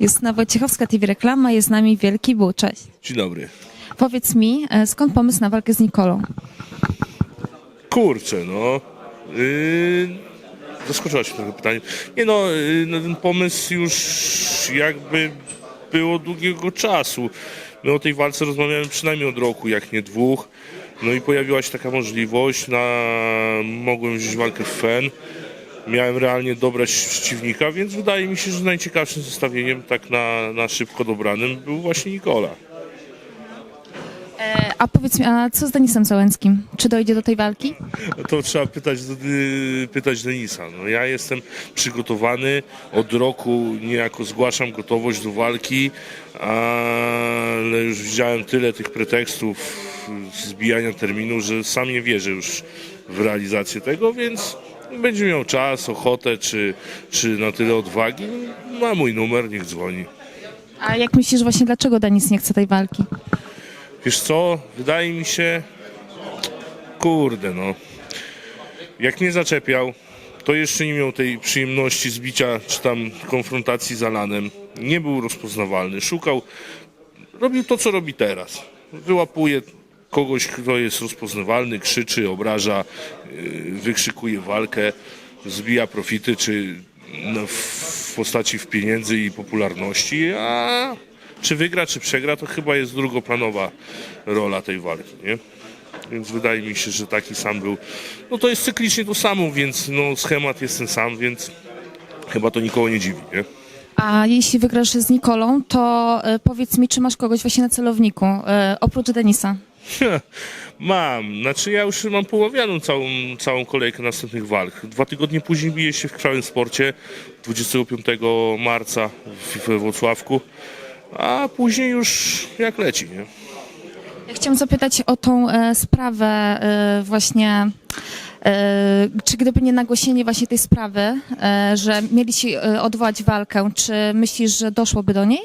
Jest na Wojciechowska TV reklama, jest z nami Wielki Buł. Cześć. Dzień dobry. Powiedz mi, e, skąd pomysł na walkę z Nikolą? Kurczę, no. Yy, zaskoczyłaś mnie trochę pytanie. Nie no, yy, no, ten pomysł już jakby był od długiego czasu. My o tej walce rozmawiamy przynajmniej od roku, jak nie dwóch. No i pojawiła się taka możliwość, na... mogłem wziąć walkę w FEN. Miałem realnie dobrać przeciwnika, więc wydaje mi się, że najciekawszym zestawieniem tak na, na szybko dobranym był właśnie Nikola. E, A powiedz mi, a co z Denisem Załęckim? Czy dojdzie do tej walki? To trzeba pytać, y, pytać Denisa. No ja jestem przygotowany od roku, niejako zgłaszam gotowość do walki, ale już widziałem tyle tych pretekstów zbijania terminu, że sam nie wierzę już w realizację tego, więc będzie miał czas, ochotę, czy, czy na tyle odwagi. Ma mój numer, niech dzwoni. A jak myślisz właśnie, dlaczego Denis nie chce tej walki? Wiesz co, wydaje mi się, kurde no, jak mnie zaczepiał, to jeszcze nie miał tej przyjemności zbicia czy tam konfrontacji z Alanem. Nie był rozpoznawalny, szukał, robił to, co robi teraz. Wyłapuje kogoś, kto jest rozpoznawalny, krzyczy, obraża, yy, wykrzykuje walkę, zbija profity, czy no, w postaci w pieniędzy i popularności, a czy wygra, czy przegra, to chyba jest drugoplanowa rola tej walki, nie? Więc wydaje mi się, że taki sam był. No to jest cyklicznie to samo, więc no, schemat jest ten sam, więc chyba to nikogo nie dziwi, nie? A jeśli wygrasz z Nikolą, to e, powiedz mi, czy masz kogoś właśnie na celowniku, e, oprócz Denisa? Mam, znaczy ja już mam poławianą całą, całą kolejkę następnych walk. Dwa tygodnie później bije się w Krwawym Sporcie 25 marca w- we Włocławku, a później już jak leci, nie? Ja chciałam zapytać o tą e, sprawę e, właśnie, e, czy gdyby nie nagłośnienie właśnie tej sprawy, e, że mieli ci e, odwołać walkę, czy myślisz, że doszłoby do niej?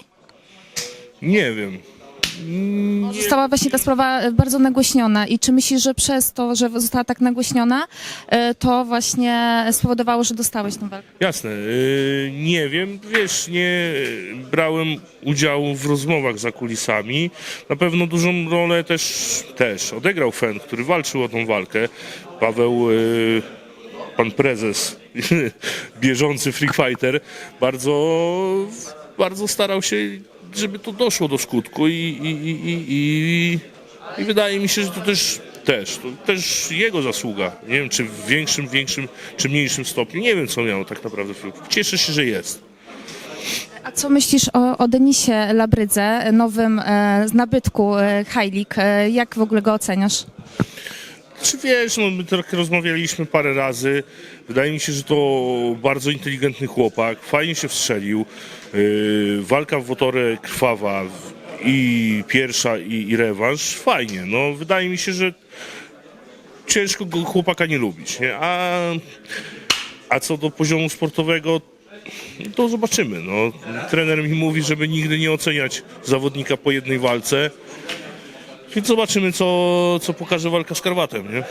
Nie wiem. Nie, Została właśnie ta sprawa e, bardzo nagłośniona i czy myślisz, że przez to, że została tak nagłośniona, e, to właśnie spowodowało, że dostałeś tę walkę? Jasne, yy, nie wiem, wiesz, nie brałem udziału w rozmowach za kulisami. Na pewno dużą rolę też, też odegrał Fen, który walczył o tą walkę. Paweł, yy, pan prezes, bieżący free fighter, bardzo, bardzo starał się, żeby to doszło do skutku i, i, i, i, i, i wydaje mi się, że to też też, to też jego zasługa. Nie wiem, czy w większym, większym, czy mniejszym stopniu. Nie wiem, co miał tak naprawdę. Cieszę się, że jest. A co myślisz o, o Denisie Labrydze, nowym e, nabytku e? E, jak w ogóle go oceniasz? Czy wiesz, no, my trochę rozmawialiśmy parę razy. Wydaje mi się, że to bardzo inteligentny chłopak. Fajnie się wstrzelił. Yy, walka w Wotorę krwawa i pierwsza i, i rewanż. Fajnie. No, wydaje mi się, że ciężko go chłopaka nie lubić. Nie? A, a co do poziomu sportowego, to zobaczymy. No, trener mi mówi, żeby nigdy nie oceniać zawodnika po jednej walce. Więc zobaczymy, co, co pokaże walka z Karwatem, nie?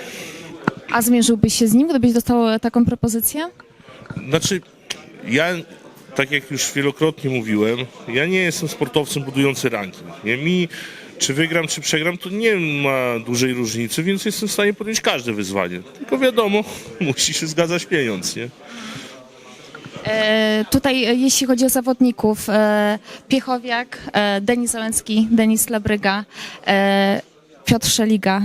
A zmierzyłbyś się z nim, gdybyś dostał e, taką propozycję? Znaczy, ja, tak jak już wielokrotnie mówiłem, ja nie jestem sportowcem budującym ranking. Nie? Mi, czy wygram, czy przegram, to nie ma dużej różnicy, więc jestem w stanie podjąć każde wyzwanie. Tylko wiadomo, musi się zgadzać pieniądz, nie? E, tutaj, e, jeśli chodzi o zawodników, e, Piechowiak, e, Denis Załęcki, Denis Labryga, Piotr Szeliga,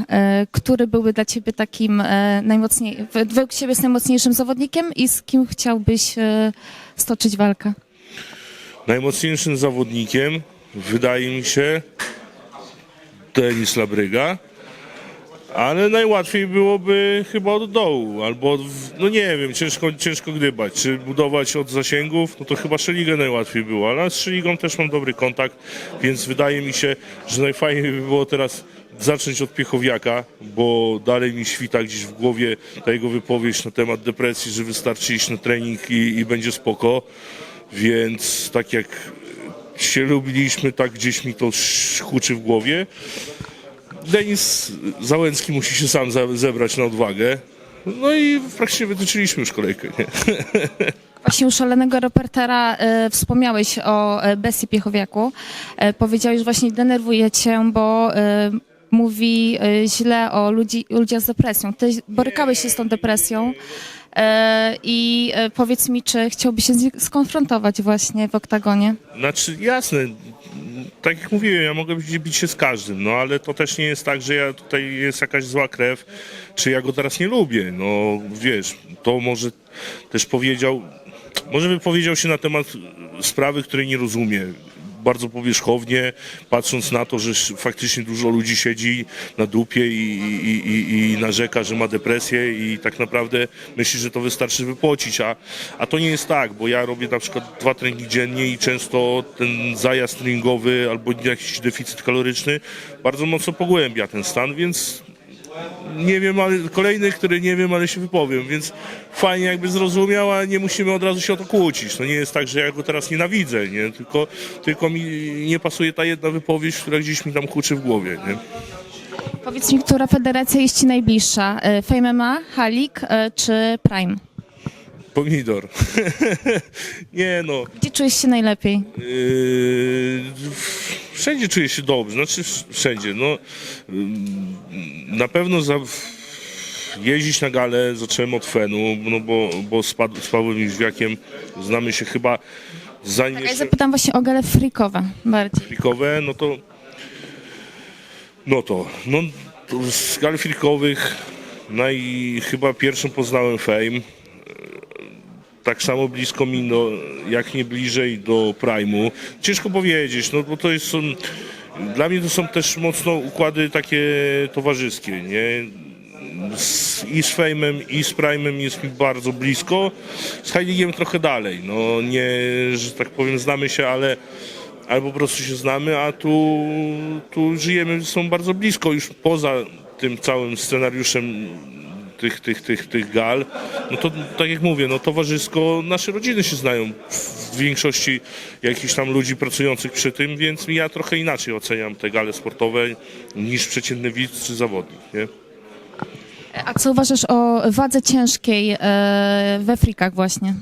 który byłby dla ciebie takim najmocniej, według ciebie jest najmocniejszym zawodnikiem i z kim chciałbyś stoczyć walkę? Najmocniejszym zawodnikiem wydaje mi się Denis Labryga, ale najłatwiej byłoby chyba od dołu, albo no nie wiem, ciężko, ciężko gdybać, czy budować od zasięgów, no to chyba Szeligę najłatwiej było, ale z Szeligą też mam dobry kontakt, więc wydaje mi się, że najfajniej by było teraz zacząć od Piechowiaka, bo dalej mi świta gdzieś w głowie ta jego wypowiedź na temat depresji, że wystarczy iść na trening i, i będzie spoko. Więc tak jak się lubiliśmy, tak gdzieś mi to huczy w głowie. Denis Załęcki musi się sam zebrać na odwagę. No i praktycznie wytyczyliśmy już kolejkę. Nie? Właśnie u szalonego reportera e, wspomniałeś o e, Bestii Piechowiaku. E, powiedziałeś, że właśnie denerwuje cię, bo e, mówi e, źle o ludzi, ludziach z depresją. Ty borykałeś się z tą depresją e, i e, powiedz mi, czy chciałbyś się z skonfrontować właśnie w oktagonie? Znaczy, jasne, tak jak mówiłem, ja mogę bić, się z każdym, no ale to też nie jest tak, że ja tutaj jest jakaś zła krew, czy ja go teraz nie lubię. No wiesz, to może też powiedział, może by powiedział się na temat sprawy, której nie rozumie. Bardzo powierzchownie, patrząc na to, że faktycznie dużo ludzi siedzi na dupie i, i, i, i narzeka, że ma depresję i tak naprawdę myśli, że to wystarczy wypłacić, a, a to nie jest tak, bo ja robię na przykład dwa treningi dziennie i często ten zajazd treningowy albo jakiś deficyt kaloryczny bardzo mocno pogłębia ten stan, więc nie wiem, ale kolejny, który nie wiem, ale się wypowiem, więc fajnie jakby zrozumiał, a nie musimy od razu się o to kłócić. No nie jest tak, że ja go teraz nienawidzę, nie? Tylko, tylko mi nie pasuje ta jedna wypowiedź, która gdzieś mi tam huczy w głowie, nie? Powiedz mi, która federacja jest ci najbliższa? E, Fame MMA, Halik e, czy Prime? Pomidor. nie no, Gdzie czujesz się najlepiej? Yy, wszędzie czuję się dobrze, znaczy wszędzie. No, yy, na pewno za, jeździć na galę zacząłem od Fenu, no bo, bo z, Pad- z Pawłem Jóźwiakiem znamy się chyba zanim Tak, ja zapytam właśnie o gale freakowe bardziej. frikowe, no to no to, no to z gal frikowych naj, chyba pierwszą poznałem Fame. Tak samo blisko mi, no, jak nie bliżej do Prime'u. Ciężko powiedzieć, no bo to jest, dla mnie to są też mocno układy takie towarzyskie, nie? Z, I z Fame'em, i z Prime'em jest mi bardzo blisko. Z Heiligiem trochę dalej, no nie, że tak powiem, znamy się, ale ale po prostu się znamy, a tu, tu żyjemy, są bardzo blisko już poza tym całym scenariuszem tych, tych, tych, tych gal. No to tak jak mówię, no towarzysko, nasze rodziny się znają w większości jakichś tam ludzi pracujących przy tym, więc ja trochę inaczej oceniam te gale sportowe niż przeciętny widz czy zawodnik, nie? A co uważasz o wadze ciężkiej e, we frikach właśnie?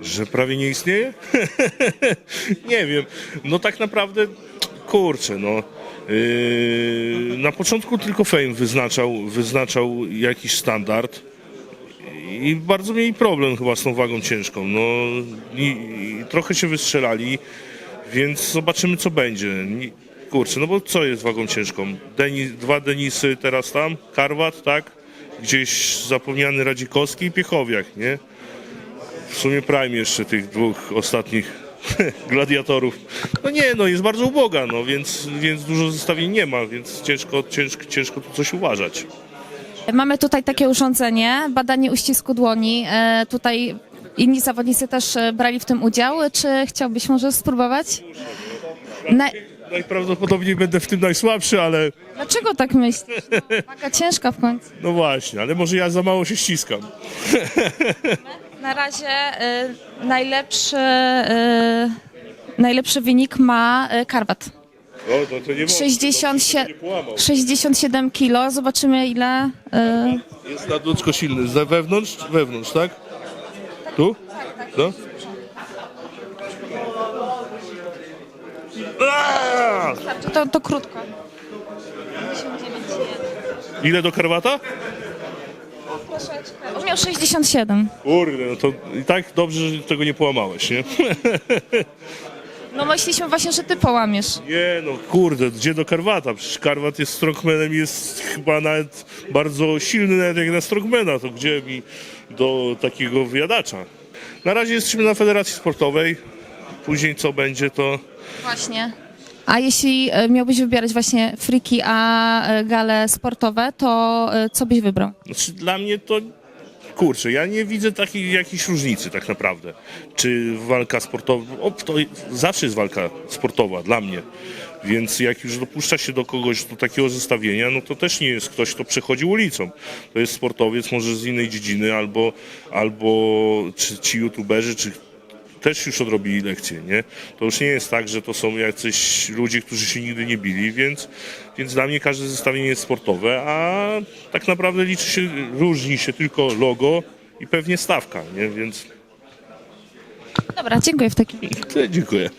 Że prawie nie istnieje? nie wiem. No tak naprawdę, kurczę, no. Yy, na początku tylko Fame wyznaczał, wyznaczał jakiś standard i bardzo mieli problem chyba z tą wagą ciężką. No, i, i trochę się wystrzelali, więc zobaczymy co będzie. Kurczę, no bo co jest wagą ciężką? Denis, dwa Denisy teraz tam, Karwat, tak? Gdzieś zapomniany Radzikowski i Piechowiak, nie? w sumie prime jeszcze tych dwóch ostatnich gladiatorów. No nie, no jest bardzo uboga, no więc, więc dużo zestawień nie ma, więc ciężko, ciężko, ciężko tu coś uważać. Mamy tutaj takie urządzenie, badanie uścisku dłoni. E, tutaj inni zawodnicy też e, brali w tym udział. Czy chciałbyś może spróbować? Na, Najprawdopodobniej będę w tym najsłabszy, ale dlaczego tak myślisz? Waga ciężka w końcu. no właśnie, ale może ja za mało się ściskam. Na razie e, najlepszy, e, najlepszy wynik ma e, Karwat. No to nie 67, nie połamał. 67 kilo. Zobaczymy ile. e, Jest nadludzko silny. Z wewnątrz? Wewnątrz, tak? Tu? No. Aaa! To, to krótko. Ile do karwata? On miał 67. Kurde, no to i tak dobrze, że tego nie połamałeś, nie? No myśleliśmy właśnie, że ty połamiesz. Nie no, kurde, gdzie do Karwata? Przecież Karwat jest strongmanem i jest chyba nawet bardzo silny, nawet jak na strongmana, to gdzie mi do takiego wyjadacza? Na razie jesteśmy na Federacji Sportowej, później co będzie to... Właśnie. A jeśli e, miałbyś wybierać właśnie friki, a e, gale sportowe, to e, co byś wybrał? Znaczy dla mnie to... Kurczę, ja nie widzę takiej jakiejś różnicy tak naprawdę. Czy walka sportowa... O, to zawsze jest walka sportowa dla mnie. Więc jak już dopuszcza się do kogoś do takiego zestawienia, no to też nie jest ktoś, kto przechodzi ulicą. To jest sportowiec może z innej dziedziny, albo, albo czy ci youtuberzy, czy też już odrobili lekcje, nie? To już nie jest tak, że to są jacyś ludzie, którzy się nigdy nie bili, więc, więc dla mnie każde zestawienie jest sportowe, a tak naprawdę liczy się, różni się tylko logo i pewnie stawka, nie? Więc Dobra, dziękuję w takim Dziękuję.